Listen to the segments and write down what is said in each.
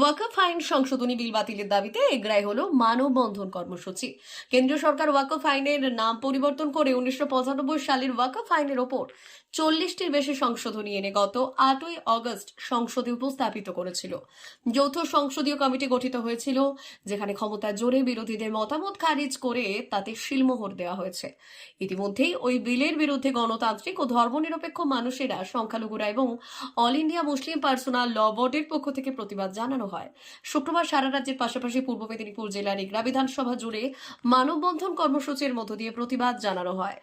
ওয়াকফ আইন সংশোধনী বিল বাতিলের দাবিতে এগ্রাই হলো মানববন্ধন কর্মসূচি। কেন্দ্রীয় সরকার ওয়াকফ আইনের নাম পরিবর্তন করে উনিশশো পঁচানব্বই সালের ওয়াকফ আইনের ওপর চল্লিশটির বেশি সংশোধনী এনে গত আটই অগস্ট সংসদে উপস্থাপিত করেছিল। যৌথ সংসদীয় কমিটি গঠিত হয়েছিল, যেখানে ক্ষমতা জোরে বিরোধীদের মতামত খারিজ করে তাতে শিলমোহর দেওয়া হয়েছে। ইতিমধ্যেই ওই বিলের বিরুদ্ধে গণতান্ত্রিক ও ধর্মনিরপেক্ষ মানুষেরা সংখ্যালঘুরা এবং all India Muslim personal law বোর্ডের পক্ষ থেকে প্রতিবাদ জানানো হয় শুক্রবার সারা রাজ্যের পাশাপাশি পূর্ব মেদিনীপুর জেলার ইগরা বিধানসভা জুড়ে মানববন্ধন কর্মসূচির মধ্য দিয়ে প্রতিবাদ জানানো হয়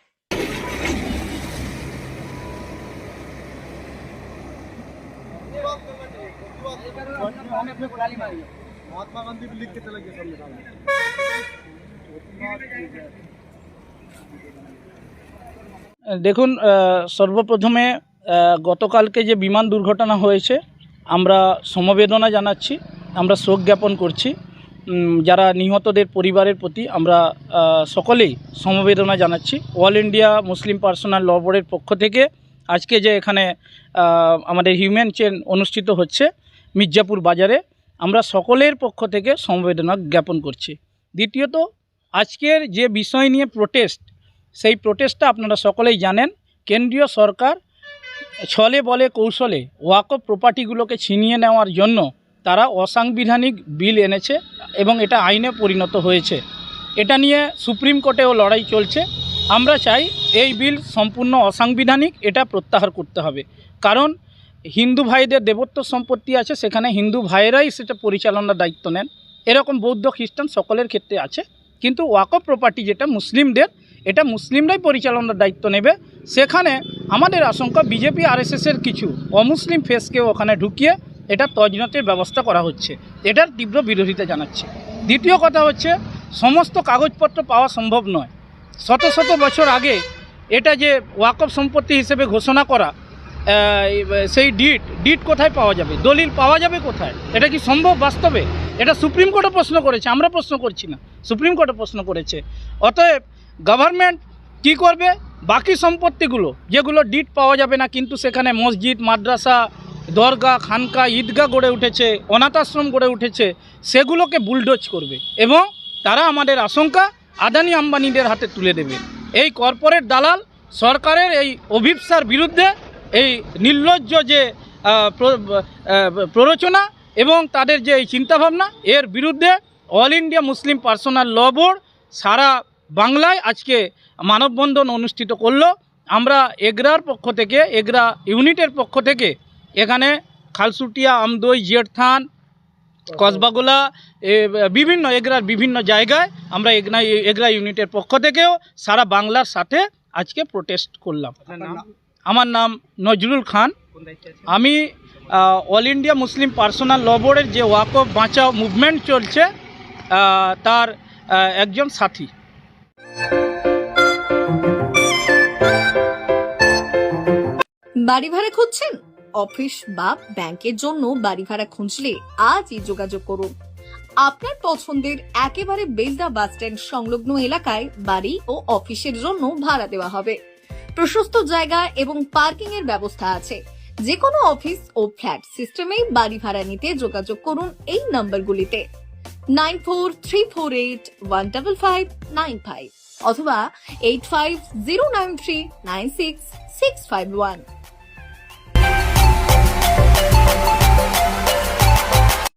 महात्मा गांधी भी लिख के चले गए संविधान में দেখুন আহ, সর্বপ্রথমে আহ, গতকালকে যে বিমান দুর্ঘটনা হয়েছে আমরা সমবেদনা জানাচ্ছি, আমরা শোক জ্ঞাপন করছি। যারা নিহতদের পরিবারের প্রতি আমরা সকলেই সমবেদনা জানাচ্ছি। All India Muslim personal law বোর্ডের পক্ষ থেকে আজকে যে এখানে আমাদের হিউম্যান চেন অনুষ্ঠিত হচ্ছে মির্জাপুর বাজারে, আমরা সকলের পক্ষ থেকে সমবেদনা জ্ঞাপন করছি। দ্বিতীয়ত, আজকের যে বিষয় নিয়ে প্রোটেস্ট সেই প্রোটেস্টটা আপনারা সকলেই জানেন। কেন্দ্রীয় সরকার ছলে বলে কৌশলে ওয়াকফ প্রপার্টিগুলোকে ছিনিয়ে নেওয়ার জন্য তারা অসাংবিধানিক বিল এনেছে এবং এটা আইনে পরিণত হয়েছে। এটা নিয়ে সুপ্রিম কোর্টেও লড়াই চলছে। আমরা চাই এই বিল সম্পূর্ণ অসাংবিধানিক, এটা প্রত্যাহার করতে হবে। কারণ হিন্দু ভাইদের দেবত্ব সম্পত্তি আছে, সেখানে হিন্দু ভাইয়েরাই সেটা পরিচালনার দায়িত্ব নেন। এরকম বৌদ্ধ খ্রিস্টান সকলের ক্ষেত্রে আছে। কিন্তু ওয়াকফ প্রপার্টি যেটা মুসলিমদের এটা মুসলিমরাই পরিচালনার দায়িত্ব নেবে। সেখানে আমাদের আশঙ্কা বিজেপি আরএসএসের কিছু অমুসলিম ফেসকেও ওখানে ঢুকিয়ে এটা তজনতের ব্যবস্থা করা হচ্ছে। এটার তীব্র বিরোধিতা জানাচ্ছে। দ্বিতীয় কথা হচ্ছে, সমস্ত কাগজপত্র পাওয়া সম্ভব নয়। শত শত বছর আগে এটা যে ওয়াকফ সম্পত্তি হিসেবে ঘোষণা করা সেই ডিট ডিট কোথায় পাওয়া যাবে? দলিল পাওয়া যাবে কোথায়? এটা কি সম্ভব বাস্তবে? এটা সুপ্রিম কোর্টে প্রশ্ন করেছে, আমরা প্রশ্ন করছি না। সুপ্রিম কোর্টে প্রশ্ন করেছে। অতএব গভর্নমেন্ট কি করবে? বাকি সম্পত্তিগুলো, যেগুলো ডিট পাওয়া যাবে না, কিন্তু সেখানে মসজিদ, মাদ্রাসা দরগা খানকা ঈদগা গড়ে উঠেছে অনাথ আশ্রম গড়ে উঠেছে, সেগুলোকে বুলডোজ করবে এবং তারা আমাদের আশঙ্কা আদানি আম্বানিদের হাতে তুলে দেবে। এই কর্পোরেট দালাল সরকারের এই অভিপ্সার বিরুদ্ধে এই নির্লজ্জ যে প্ররোচনা এবং তাদের যে এই চিন্তাভাবনা, এর বিরুদ্ধে all India Muslim personal law board সারা বাংলায় আজকে মানববন্ধন অনুষ্ঠিত করল। আমরা এগরার পক্ষ থেকে এগরা ইউনিটের পক্ষ থেকে এখানে খালসুটিয়া আমদই জিয়রথান কসবাগোলা বিভিন্ন এগরার বিভিন্ন জায়গায় আমরা এগরা এগরা ইউনিটের পক্ষ থেকেও সারা বাংলার সাথে আজকে প্রোটেস্ট করলাম। আমার নাম নজরুল খান। আমি all India Muslim personal law বোর্ডের যে ওয়াক অফ বাঁচাও মুভমেন্ট চলছে তার একজন সাথী। বাড়ি ভাড়া খুঁজছেন? অফিস বা ব্যাংকের জন্য বাড়ি ভাড়া খুঁজলে আজই যোগাযোগ করুন। আপনার পছন্দের একেবারে বেলদা বাস স্ট্যান্ড সংলগ্ন এলাকায় বাড়ি ও অফিসের জন্য ভাড়া দেওয়া হবে। প্রশস্ত জায়গা এবং পার্কিং এর ব্যবস্থা আছে। যে কোনো অফিস ও ফ্ল্যাট সিস্টেমেই বাড়ি ভাড়া নিতে যোগাযোগ করুন এই নাম্বারগুলিতে। nine four three four eight one double five nine five অথবা eight five zero nine three nine six six five one